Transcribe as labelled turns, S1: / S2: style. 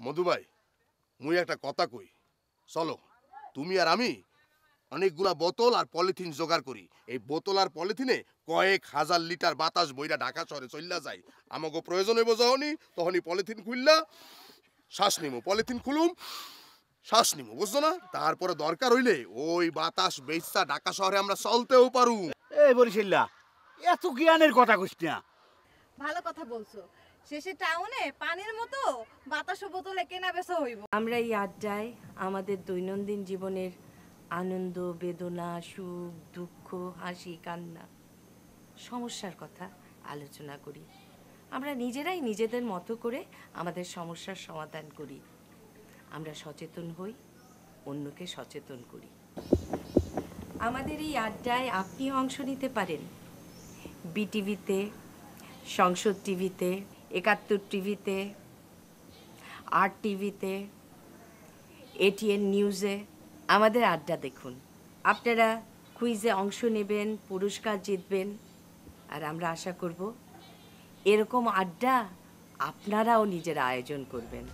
S1: মধু ভাই মুই একটা কথা কই। চলো তুমি আর আমি অনেকগুলা বোতল আর পলিথিন জোগাড় করি। এই বোতল আর পলিথিনে কয়েক হাজার লিটার বাতাস বইরা ঢাকা শহরে চললা যায়। আমাকে প্রয়োজন হইব যখনই তখনই পলিথিন খুললা শ্বাস নিমু। পলিথিন খুলুম শ্বাস নিমু বুঝছ না? তারপরে দরকার হইলে ওই বাতাস বেচা ঢাকা শহরে আমরা চলতেও পারু
S2: এই বরিশাল্লা এত জ্ঞানের কথা কইস না।
S3: ভালো কথা বলছো। শেষে টাউনে পানির মতো বাতাস বোতলে কেনা বেচা হইব।
S4: আমরা এই আড্ডায় আমাদের দৈনন্দিন জীবনের আনন্দ, বেদনা, সুখ, দুঃখ, হাসি, কান্না, সমস্যার কথা আলোচনা করি। আমরা নিজেরাই নিজেদের মতো করে আমাদের সমস্যার সমাধান করি। আমরা সচেতন হই, অন্যকে সচেতন করি। আমাদের এই আড্ডায় আপনি অংশ নিতে পারেন। বিটিভিতে সংসদ টিভিতে একাত্তর টিভিতে আর টিভিতে এটিএন নিউজে আমাদের আড্ডা দেখুন। আপনারা কুইজে অংশ নেবেন, পুরস্কার জিতবেন, আর আমরা আশা করব এরকম আড্ডা আপনারাও নিজেরা আয়োজন করবেন।